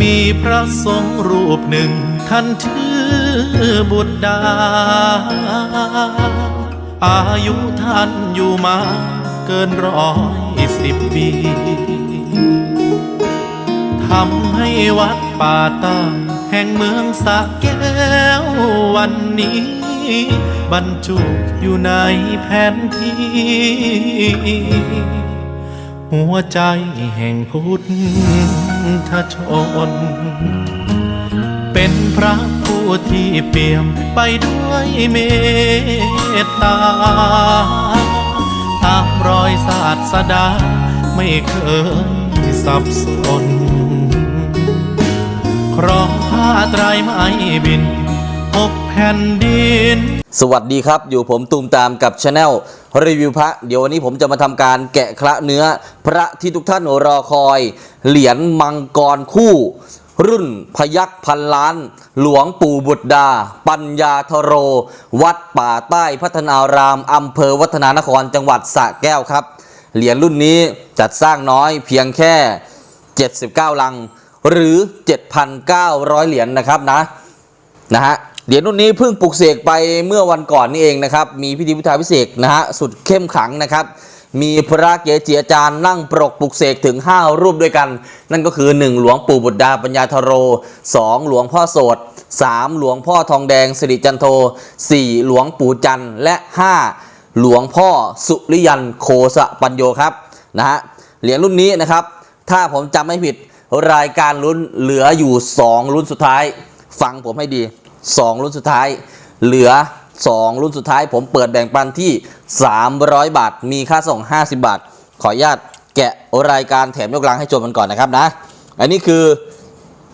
มีพระสงฆ์รูปหนึ่งท่านชื่อบุตรดา อายุท่านอยู่มาเกินร้อยสิบปีทำให้วัดป่าตาแห่งเมืองสะแก้ววันนี้ บรรจุอยู่ในแผนที่ หัวใจแห่งพุทธ ทชน เป็นพระผู้ที่เปี่ยมไปด้วยเมตตา ตามรอยศาสดาไม่เคยสับสนครองผ้าไตรไม้บินหกแผ่นดิน สวัสดีครับ อยู่ผมตูมตามกับช anel รีวิวพระ เดี๋ยววันนี้ผมจะมาทำการแกะคละเนื้อ พระที่ทุกท่านรอคอย เหรียญมังกรคู่ รุ่นพยักพันล้าน หลวงปู่บุตรดา ปัญญาทโร วัดป่าใต้พัฒนารามอำเภอวัฒนานครจังหวัดสระแก้วครับ เหรียญรุ่นนี้จัดสร้างน้อยเพียงแค่ 79 ลัง หรือ 7,900 เหรียญนะครับนะนะฮะ เหรียญรุ่นนี้เพิ่งปลุกเสกไปเมื่อวันก่อนนี่เองนะครับ มีพิธีพุทธาพิเศษนะฮะสุดเข้มขลังนะครับ มีพระเกจิอาจารย์นั่งปรกปลุกเสกถึง 5 รูปด้วยกัน นั่นก็คือ 1 หลวงปู่บุตรดาปัญญาทโร 2 หลวงพ่อโสด 3 หลวงพ่อทองแดงสิริจันโท 4 หลวงปู่จันทร์และ 5 หลวงพ่อสุริยันโคสะปัญโยครับนะฮะเหรียญรุ่นนี้นะครับ ถ้าผมจำไม่ผิดรายการลุ้นเหลืออยู่ 2 รุ่นสุดท้ายฟังผมให้ดี 2 รุ่นสุดท้าย เหลือ 2 รุ่นสุดท้าย ผมเปิดแบ่งปันที่ 300 บาท มีค่าส่ง 50 บาท ขออนุญาตแกะรายการแถมยกลังให้ชมกันก่อนนะครับนะ อันนี้คือ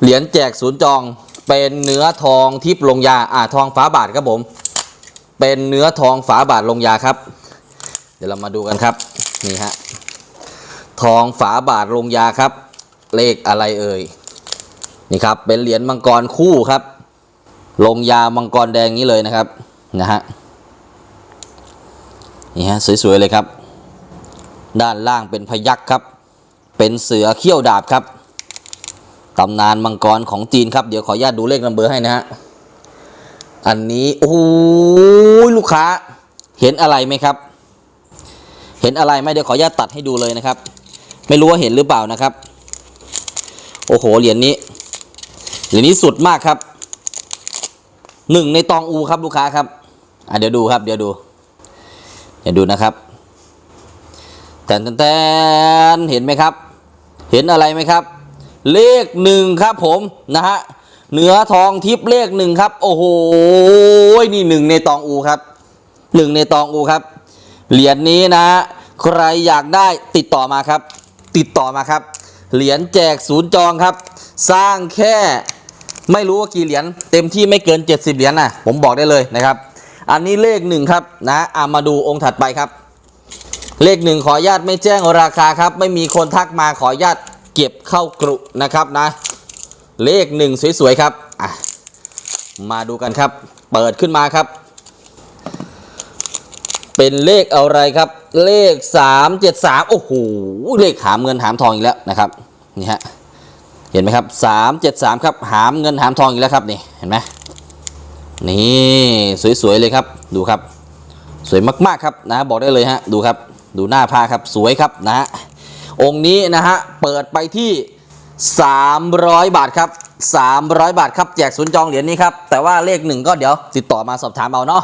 เหรียญแจกศูนย์จองเป็นเนื้อทองทิพย์ลงยาอ่าทองฝาบาทครับผม เป็นเนื้อทองฝาบาทลงยาครับ เดี๋ยวเรามาดูกันครับนี่ฮะทองฝาบาทลงยาครับ เลขอะไรเอ่ยนี่ครับเป็นเหรียญมังกรคู่ครับ ลงยามังกรแดงนี้เลยนะครับนะฮะนี่ฮะสวยๆเลยครับ ด้านล่างเป็นพยักครับ เป็นเสือเขี้ยวดาบครับตำนานมังกรของจีนครับ เดี๋ยวขออนุญาตดูเลขนัมเบอร์ให้นะฮะอันนี้โอ้โหลูกค้า เห็นอะไรไหมครับ เห็นอะไรไหมเดี๋ยวขออนุญาตตัดให้ดูเลยนะครับ ไม่รู้ว่าเห็นหรือเปล่านะครับ โอ้โหเหรียญนี้เหรียญนี้สุดมากครับ หนึ่งในตองอูครับลูกค้าครับอะเดี๋ยวดูครับ เดี๋ยวดู เดี๋ยวดูนะครับแตนแตนเห็นไหมครับ เห็นอะไรไหมครับ เลขหนึ่งครับผมนะฮะเนื้อทองทิพเลขหนึ่งครับ โอ้โหนี่หนึ่งในตองอูครับหนึ่งในตองอูครับเหรียญนี้นะใครอยากได้ติดต่อมาครับ ติดต่อมาครับ เหรียญแจกศูนย์จองครับ สร้างแค่ ไม่รู้ว่ากี่เหรียญเต็มที่ไม่เกิน 70 เหรียญนะผมบอกได้เลยนะครับ อันนี้เลขหนึ่งครับนะอามาดูองค์ถัดไปครับ เลขหนึ่งขออนุญาตไม่แจ้งราคาครับ ไม่มีคนทักมาขออนุญาตเก็บเข้ากรุนะครับนะ เลขหนึ่งสวยๆครับมาดูกันครับ เปิดขึ้นมาครับ เป็นเลขอะไรครับ เลข 373 โอ้โห เลขหามเงินหามทองอีกแล้วนะครับ นี่ฮะ เห็นไหมครับ373ครับหามเงินหามทองอีกแล้วครับนี่เห็นไหมนี่สวยๆเลยครับดูครับ สวยมากๆครับนะบอกได้เลยฮะดูครับดูหน้าผ้าครับสวยครับนะฮะองค์นี้นะฮะเปิดไปที่ 300 บาทครับ 300 บาทครับแจกศูนย์จองเหรียญนี้ครับแต่ว่าเลขหนึ่งก็เดี๋ยวติดต่อมาสอบถามเอาเนาะ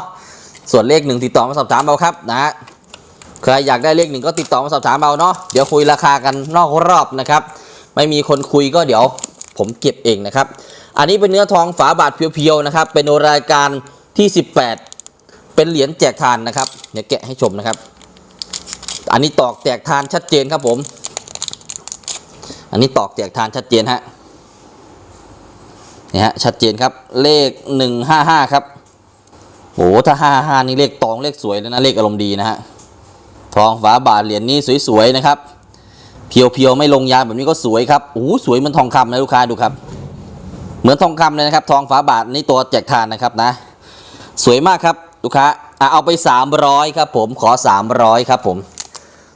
ส่วนเลขหนึ่งติดต่อมาสอบถามเอาครับนะฮะใครอยากได้เลขหนึ่งก็ติดต่อมาสอบถามเอาเนาะเดี๋ยวคุยราคากันนอกรอบนะครับ ไม่มีคนคุยก็เดี๋ยวผมเก็บเองนะครับ อันนี้เป็นเนื้อทองฝาบาทเพียวๆนะครับ เป็นรายการที่ 18 เป็นเหรียญแจกทานนะครับ เดี๋ยวแกะให้ชมนะครับ อันนี้ตอกแจกทานชัดเจนครับผม อันนี้ตอกแจกทานชัดเจนฮะนี่ฮะชัดเจนครับเลข 155 ครับโอ้ถ้าห้าห้านี่เลขตองเลขสวยเลยนะเลขอารมณ์ดีนะฮะทองฝาบาทเหรียญนี้สวยๆนะครับ เพียวๆไม่ลงยาแบบนี้ก็สวยครับโอ้สวยเหมือนทองคำนะลูกค้าดูครับ เหมือนทองคำเลยนะครับ ทองฝาบาทนี่ตัวแจกทานนะครับนะ สวยมากครับลูกค้าอะเอาไป300ครับผมขอ 300ครับผม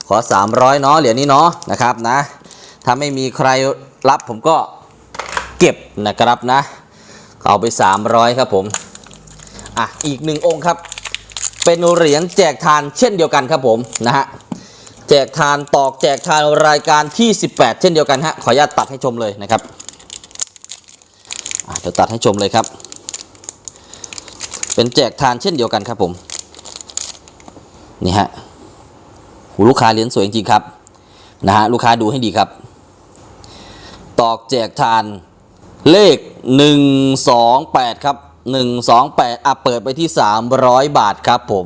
ขอ 300เนาะเหรียญนี้เนาะนะครับนะ ถ้าไม่มีใครรับผมก็เก็บนะครับนะ เอาไป 300ครับผมอะอีกหนึ่งองค์ครับ เป็นเหรียญแจกทานเช่นเดียวกันครับผมนะฮะ แจกทานตอกแจกทานรายการที่ 18 เช่นเดียวกันฮะขออนุญาตตัดให้ชมเลยนะครับอะเดี๋ยวตัดให้ชมเลยครับ เป็นแจกทานเช่นเดียวกันครับผมนี่ฮะหูลูกค้าเหรียญสวยจริงครับนะฮะลูกค้าดูให้ดีครับ ตอกแจกทานเลข 128 ครับ 128 อะ เปิดไปที่ 300 บาทครับผม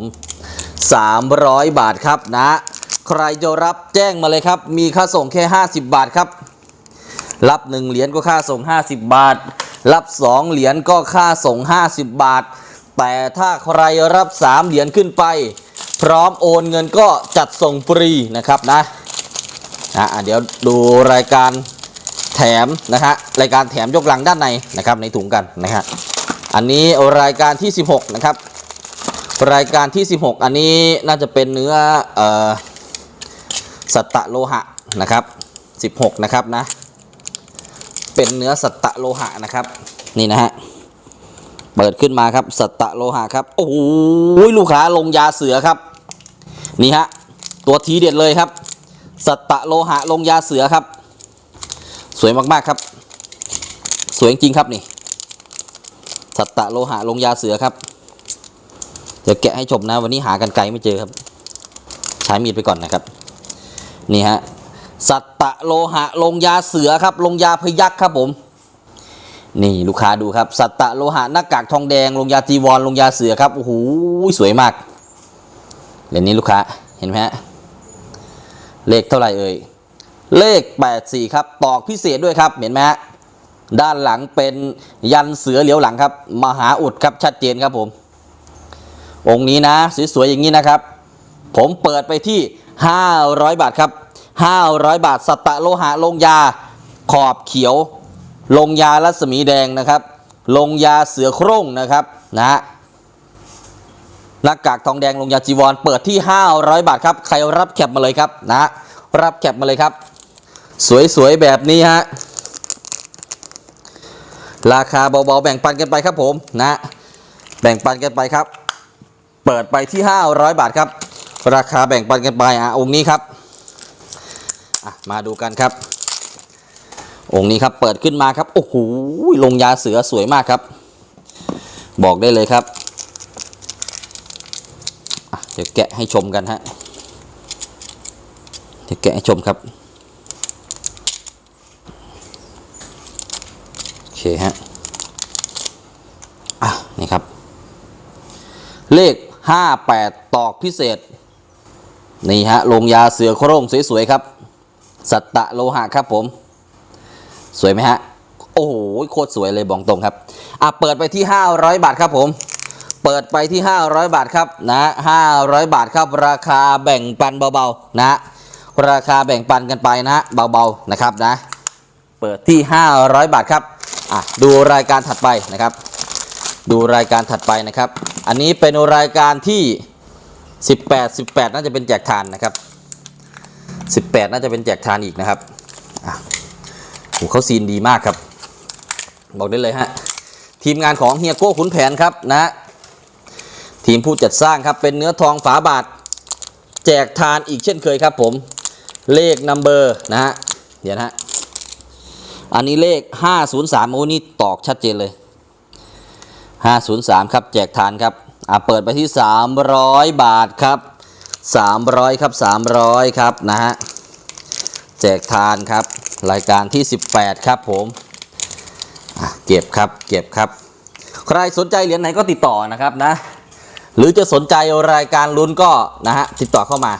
300 บาทครับนะ ใครจะรับแจ้งมาเลยครับ มีค่าส่งแค่ 50 บาทครับ รับ 1 เหรียญก็ค่าส่ง 50 บาท รับ 2 เหรียญก็ค่าส่ง 50 บาท แต่ถ้าใครรับ 3 เหรียญขึ้นไป พร้อมโอนเงินก็จัดส่งฟรีนะครับนะอะเดี๋ยวดูรายการแถมนะฮะรายการแถมยกลังด้านในนะครับในถุงกันนะฮะอันนี้รายการที่ 16 นะครับ รายการที่ 16 อันนี้น่าจะเป็นเนื้อเอ่อ สัตตะโลหะนะครับ 16 นะครับนะ เป็นเนื้อสัตตะโลหะนะครับ นี่นะฮะ เปิดขึ้นมาครับ สัตตะโลหะครับ โอ้โหลูกค้าลงยาเสือครับ นี่ฮะ ตัวทีเด็ดเลยครับ สัตตะโลหะลงยาเสือครับ สวยมากๆครับ สวยจริงครับนี่ สัตตะโลหะลงยาเสือครับ เดี๋ยวแกะให้ชมนะ วันนี้หากันไกลไม่เจอครับ ใช้มีดไปก่อนนะครับ นี่ฮะสัตตะโลหะลงยาเสือครับ ลงยาพยักครับผม นี่ลูกค้าดูครับ สัตตะโลหะหน้ากากทองแดง ลงยาจีวรลงยาเสือครับโอ้โหสวยมากเหรียญนี้ลูกค้าเห็นไหมฮะเลขเท่าไหร่เอ่ยเลข 84 ครับ ตอกพิเศษด้วยครับ เห็นไหมฮะด้านหลังเป็นยันเสือเหลียวหลังครับ มหาอุดครับชัดเจนครับผม องค์นี้นะสวยๆอย่างนี้นะครับ ผมเปิดไปที่ 500 บาทครับ 500 บาท สัตตะโลหะลงยา ขอบเขียว ลงยารัศมีแดงนะครับ ลงยาเสือโคร่งนะครับนะฮะหน้ากากทองแดงลงยาจีวร เปิดที่ 500 บาทครับ ใครรับแคปมาเลยครับนะฮะรับแคปมาเลยครับ สวยๆ แบบนี้ฮะ ราคาเบาๆ แบ่งปันกันไปครับผมนะ แบ่งปันกันไปครับ เปิดไปที่ 500 บาทครับ ราคาแบ่งปันกันไปอะองค์นี้ครับมาดูกันครับ องค์นี้ครับเปิดขึ้นมาครับโอ้โหลงยาเสือสวยมากครับ บอกได้เลยครับอะเดี๋ยวแกะให้ชมกันฮะเดี๋ยวแกะให้ชมครับโอเคฮะอะนี่ครับ เลข 58 ตอกพิเศษ นี่ฮะลงยาเสือโคร่งสวยๆครับ สัตตะโลหะครับผม สวยไหมฮะ โอ้โหโคตรสวยเลยบอกตรงครับอะเปิดไปที่ 500 บาทครับผม เปิดไปที่ 500 บาทครับนะ500 บาทครับ ราคาแบ่งปันเบาๆนะราคาแบ่งปันกันไปนะเบาๆนะครับนะ เปิดที่ 500 บาทครับอะดูรายการถัดไปนะครับ ดูรายการถัดไปนะครับ อันนี้เป็นรายการที่ 18 18 น่าจะเป็นแจกทานนะครับ 18 น่าจะเป็นแจกทานอีกนะครับโอะโหเขาซีนดีมากครับ บอกได้เลยฮะ ทีมงานของเฮียโก้ขุนแผนครับนะทีมผู้จัดสร้างครับเป็นเนื้อทองฝาบาท แจกทานอีกเช่นเคยครับผม เลขนัมเบอร์นะฮะเดี๋ยวนะฮะอันนี้เลข 503โอ้นี่ตอกชัดเจนเลย 503 ครับแจกทานครับ อะเปิดไปที่ 300 บาทครับ 300 ครับ 300 ครับนะฮะแจกทานครับ รายการที่ 18 ครับผมอะเก็บครับเก็บครับ ใครสนใจเหรียญไหนก็ติดต่อนะครับนะ หรือจะสนใจรายการลุ้นก็นะฮะติดต่อเข้ามา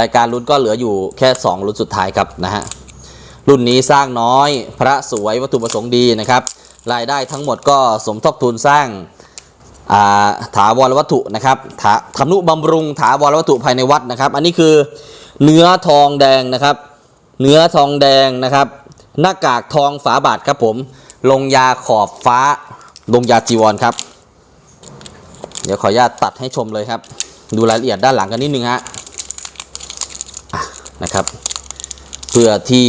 รายการลุ้นก็เหลืออยู่แค่2ลุ้นสุดท้ายครับนะฮะรุ่นนี้สร้างน้อยพระสวยวัตถุประสงค์ดีนะครับ รายได้ทั้งหมดก็สมทบทุนสร้าง ถาวรวัตถุนะครับถาทำนุบำรุงถาวรวัตถุภายในวัดนะครับ อันนี้คือเนื้อทองแดงนะครับ เนื้อทองแดงนะครับ หน้ากากทองฝาบาทครับผม ลงยาขอบฟ้า ลงยาจีวรครับ เดี๋ยวขออนุญาตตัดให้ชมเลยครับ ดูรายละเอียดด้านหลังกันนิดนึงฮะนะครับดูพื่อที่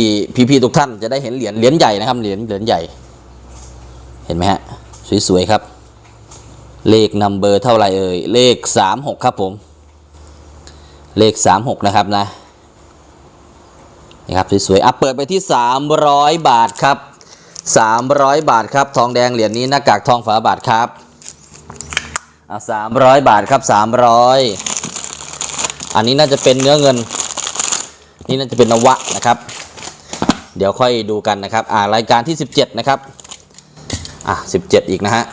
พี่ๆทุกท่านจะได้เห็นเหรียญเหรียญใหญ่นะครับเหรียญเหรียญใหญ่ เห็นไหมฮะสวยๆครับ เลขนัมเบอร์เท่าไหร่เอ่ย เลขสามหกครับผม เลขสามหกนะครับนะนี่ครับสวยๆอะเปิดไปที่สามร้อยบาทครับสามร้อยบาทครับ ทองแดงเหรียญนี้หน้ากากทองฝาบาทครับอะสามร้อยบาทครับสามร้อยอันนี้น่าจะเป็นเนื้อเงิน นี่น่าจะเป็นนวะนะครับ เดี๋ยวค่อยดูกันนะครับ อ่ารายการที่ 17 นะครับ อะ17 อีกนะฮะ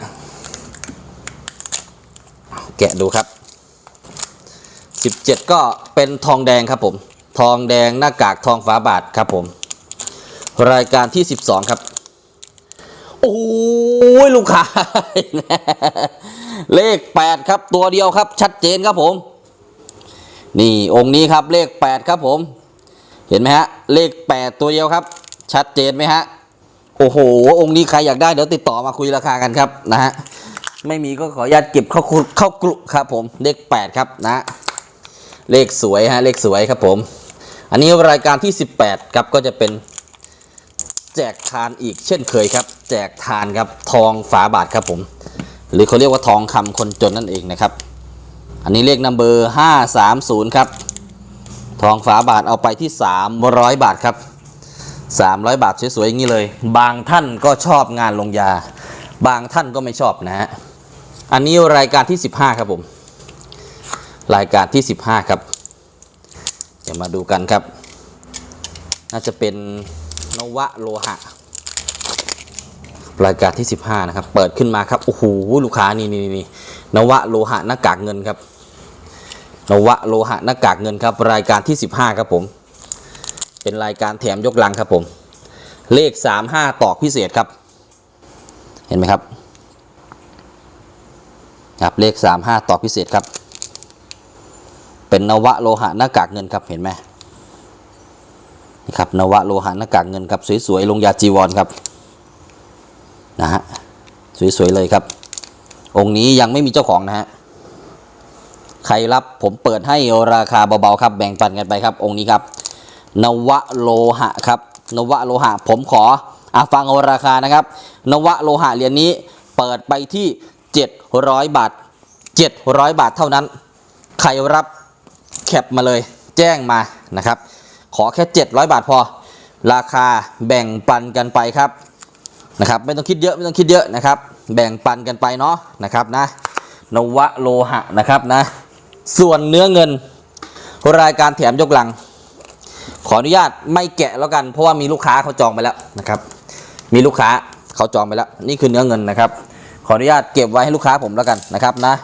แกะดูครับ 17 ก็เป็นทองแดงครับผม ทองแดงหน้ากากทองฝาบาทครับผม รายการที่ 12 ครับ โอ้ยลูกค้าเลข 8 ครับตัวเดียวครับ ชัดเจนครับผม นี่องค์นี้ครับเลข 8 ครับผม เห็นไหมฮะ เลข 8 ตัวเดียวครับ ชัดเจนไหมฮะ โอ้โห องค์นี้ใครอยากได้เดี๋ยวติดต่อมาคุยราคากันครับนะฮะ ไม่มีก็ขออนุญาตเก็บเข้าคุเข้ากลุครับผมเลข 8 ครับนะ เลขสวยฮะเลขสวยครับผม อันนี้รายการที่ 18 ครับก็จะเป็นแจกทานอีกเช่นเคยครับ แจกทานครับทองฝาบาทครับผม หรือเขาเรียกว่าทองคำคนจนนั่นเองนะครับ อันนี้เลขนัมเบอร์530 ครับทองฝาบาทเอาไปที่ 300 บาทครับ 300 บาทสวยๆอย่างนี้เลย บางท่านก็ชอบงานลงยา บางท่านก็ไม่ชอบนะฮะ อันนี้รายการที่ 15 ครับผม รายการที่ 15 ครับ เดี๋ยวมาดูกันครับ น่าจะเป็นนวะโลหะ รายการที่ 15 นะครับ เปิดขึ้นมาครับ โอ้โห ลูกค้านี่นี่นี่นวะโลหะหน้ากากเงินครับ นวะโลหะหน้ากากเงินครับ รายการที่ 15 ครับผม เป็นรายการแถมยกลังครับผม เลข 35 ตอกพิเศษครับ เห็นไหมครับ ครับเลข 35 ต่อพิเศษครับ เป็นนวะโลหะหน้ากากเงินครับเห็นไหมนี่ครับนวะโลหะหน้ากากเงินครับสวยๆลงยาจีวรครับนะฮะสวยๆเลยครับ องค์นี้ยังไม่มีเจ้าของนะฮะใครรับผมเปิดให้ราคาเบาๆครับแบ่งปันกันไปครับ องค์นี้ครับ นวะโลหะครับ นวะโลหะผมขออะฟังอาราคานะครับ นวะโลหะเหรียญนี้เปิดไปที่ 700 บาท 700 บาทเท่านั้น ใครรับแคปมาเลยแจ้งมานะครับ ขอแค่ 700 บาทพอ ราคาแบ่งปันกันไปครับนะครับ ไม่ต้องคิดเยอะไม่ต้องคิดเยอะนะครับ แบ่งปันกันไปเนาะนะครับนะนวะโลหะนะครับนะ ส่วนเนื้อเงิน รายการแถมยกหลัง ขออนุญาตไม่แกะแล้วกัน เพราะว่ามีลูกค้าเขาจองไปแล้วนะครับ มีลูกค้าเขาจองไปแล้ว นี่คือเนื้อเงินนะครับ ขออนุญาตเก็บไว้ให้ลูกค้าผมแล้วกันนะครับนะ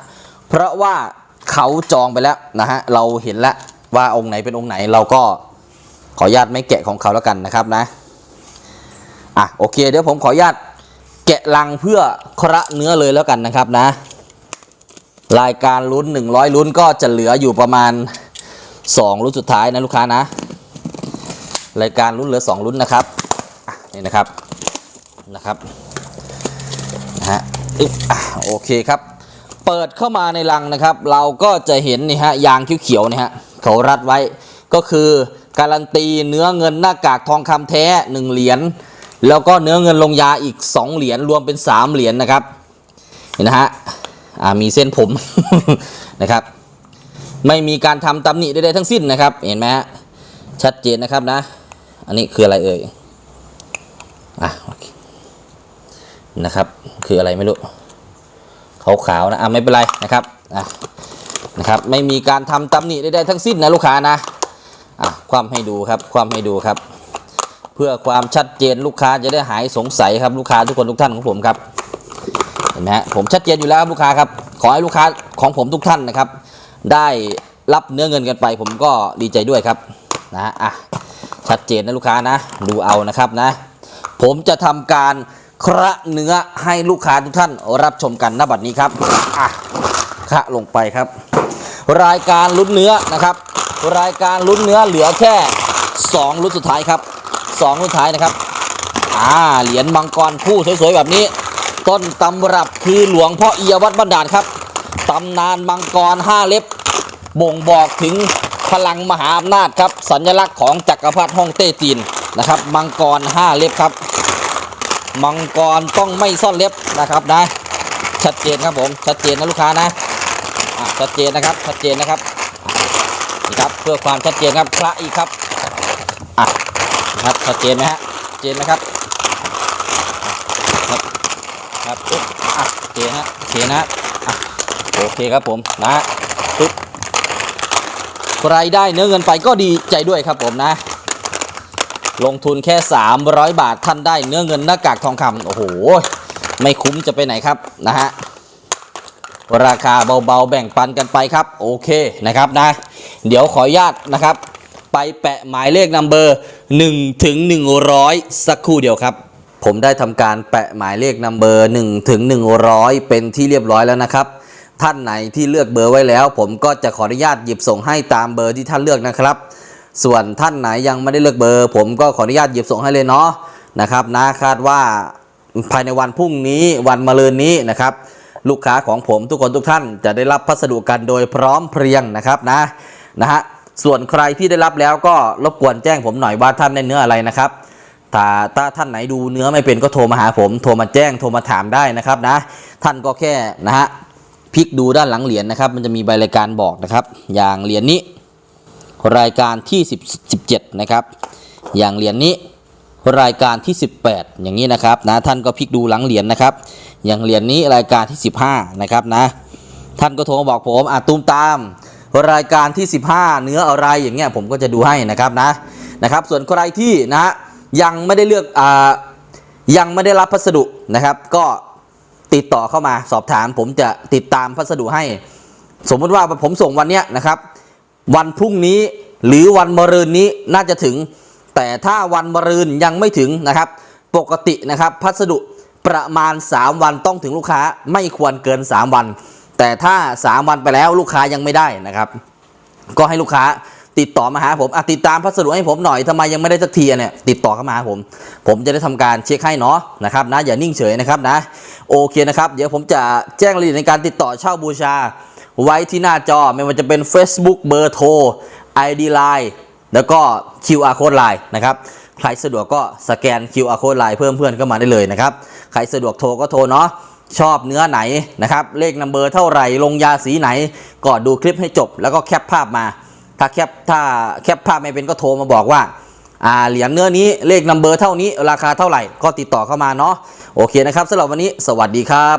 เพราะว่าเขาจองไปแล้วนะฮะเราเห็นแล้วว่าองค์ไหนเป็นองค์ไหนเราก็ขออนุญาตไม่แกะของเขาแล้วกันนะครับนะอะโอเค เดี๋ยวผมขออนุญาตแกะลังเพื่อคระเนื้อเลยแล้วกันนะครับนะ รายการลุ้น 100 ลุ้นก็จะเหลืออยู่ประมาณ 2 ลุ้นสุดท้ายนะลูกค้านะ รายการลุ้นเหลือ 2 ลุ้นนะครับนี่นะครับนะครับ โอเคครับ เปิดเข้ามาในรังนะครับ เราก็จะเห็นนี่ฮะยางเขียวๆนี่ฮะเขารัดไว้ก็คือการันตีเนื้อเงินหน้ากากทองคำแท้ 1 เหรียญแล้วก็เนื้อเงินลงยาอีก 2 เหรียญรวมเป็น 3 เหรียญนะครับเห็นนะฮะอ่ามีเส้นผมนะครับ ไม่มีการทำตำหนิใดๆทั้งสิ้นนะครับ เห็นไหมฮะชัดเจนนะครับนะ อันนี้คืออะไรเอ่ยอะโอเค นะครับ คืออะไรไม่รู้ขาวๆนะอะไม่เป็นไรนะครับอะนะครับ ไม่มีการทำตำหนิใดๆทั้งสิ้นนะลูกค้านะอะความให้ดูครับความให้ดูครับ เพื่อความชัดเจนลูกค้าจะได้หายสงสัยครับลูกค้าทุกคนทุกท่านของผมครับเห็นไหมฮะผมชัดเจนอยู่แล้วครับลูกค้าครับขอให้ลูกค้าของผมทุกท่านนะครับ ได้รับเนื้อเงินกันไป ผมก็ดีใจด้วยครับนะฮะอะชัดเจนนะลูกค้านะ ดูเอานะครับนะ ผมจะทำการ คระเนื้อให้ลูกค้าทุกท่านรับชมกันณบัดนี้ครับอะคระลงไปครับ รายการลุ้นเนื้อนะครับ รายการลุ้นเนื้อเหลือแค่ 2 ลุ้นสุดท้ายครับ 2 ลุ้นสุดท้ายนะครับอ่าเหรียญมังกรคู่สวยๆแบบนี้ ต้นตำรับคือหลวงพ่อเอียวัดบันดาลครับตำนานมังกรห้าเล็บ บ่งบอกถึงพลังมหาอำนาจครับ สัญลักษณ์ของจักรพรรดิฮ่องเต้จีนนะครับ มังกร5เล็บครับ มังกรต้องไม่ซ่อนเล็บนะครับนะ ชัดเจนครับผมชัดเจนนะลูกค้านะชัดเจนนะครับชัดเจนนะครับอะนี่ครับเพื่อความชัดเจนครับพระอีกครับอะนะครับชัดเจนไหมฮะเจนไหมครับครับครับปึ๊บอะโอเคนะโอเคนะอะโอเคครับผมนะปึ๊บใครได้เนื้อเงินไปก็ดีใจด้วยครับผมนะ ลงทุนแค่ 300 บาทท่านได้เนื้อเงินหน้ากากทองคำโอ้โห ไม่คุ้มจะไปไหนครับนะฮะราคาเบาๆแบ่งปันกันไปครับ โอเคนะครับนะ เดี๋ยวขออนุญาตนะครับ ไปแปะหมายเลขนัมเบอร์1ถึง100 สักครู่เดียวครับ ผมได้ทำการแปะหมายเลขนัมเบอร์1ถึง100 เป็นที่เรียบร้อยแล้วนะครับ ท่านไหนที่เลือกเบอร์ไว้แล้ว ผมก็จะขออนุญาตหยิบส่งให้ตามเบอร์ที่ท่านเลือกนะครับ ส่วนท่านไหนยังไม่ได้เลือกเบอร์ ผมก็ขออนุญาตหยิบส่งให้เลยเนาะนะครับนะคาดว่าภายในวันพรุ่งนี้วันมะรืนนี้นะครับลูกค้าของผมทุกคนทุกท่านจะได้รับพัสดุกันโดยพร้อมเพรียงนะครับนะนะฮะส่วนใครที่ได้รับแล้วก็รบกวนแจ้งผมหน่อยว่าท่านได้เนื้ออะไรนะครับถ้าถ้าท่านไหนดูเนื้อไม่เป็นก็โทรมาหาผม โทรมาแจ้งโทรมาถามได้นะครับนะ ท่านก็แค่นะฮะพลิกดูด้านหลังเหรียญนะครับ มันจะมีใบรายการบอกนะครับ อย่างเหรียญนี้ รายการที่10 17นะครับอย่างเหรียญนี้รายการที่ 18 อย่างนี้นะครับนะท่านก็พลิกดูหลังเหรียญนะครับ อย่างเหรียญนี้รายการที่ 15นะครับนะท่านก็โทรมาบอกผมอะตูมตาม รายการที่ 15 เนื้ออะไรอย่างเงี้ยผมก็จะดูให้นะครับนะนะครับ ส่วนใครที่นะฮะยังไม่ได้เลือกอ่ายังไม่ได้รับพัสดุนะครับ ก็ติดต่อเข้ามาสอบถาม ผมจะติดตามพัสดุให้ สมมติว่าผมส่งวันเนี้ยนะครับ วันพรุ่งนี้หรือวันมะรืนนี้น่าจะถึง แต่ถ้าวันมะรืนยังไม่ถึงนะครับ ปกตินะครับพัสดุประมาณ 3 วันต้องถึงลูกค้าไม่ควรเกิน 3 วัน แต่ถ้า 3 วันไปแล้วลูกค้ายังไม่ได้นะครับ ก็ให้ลูกค้าติดต่อมาหาผมอติดตามพัสดุให้ผมหน่อยทำไมยังไม่ได้สักทีเนี่ยติดต่อเข้ามาหาผม ผมจะได้ทำการเช็คให้เนาะนะครับนะอย่านิ่งเฉยนะครับนะโอเคนะครับ เดี๋ยวผมจะแจ้งรายละเอียดในการติดต่อเช่าบูชา ไว้ที่หน้าจอไม่ว่าจะเป็น Facebook เบอร์โทร ID Line แล้วก็ QR Code Line นะครับ ใครสะดวกก็สแกน QR Code Line เพิ่มเพื่อนเข้ามาได้เลยนะครับ ใครสะดวกโทรก็โทรเนาะชอบเนื้อไหนนะครับ เลขนัมเบอร์เท่าไหร่ ลงยาสีไหน ก็ดูคลิปให้จบ แล้วก็แคปภาพมา ถ้าแคปถ้าแคปภาพไม่เป็นก็โทรมาบอกว่าอ่าเหรียญเนื้อนี้เลขนัมเบอร์เท่านี้ราคาเท่าไหร่ก็ติดต่อเข้ามาเนาะโอเคนะครับสำหรับวันนี้สวัสดีครับ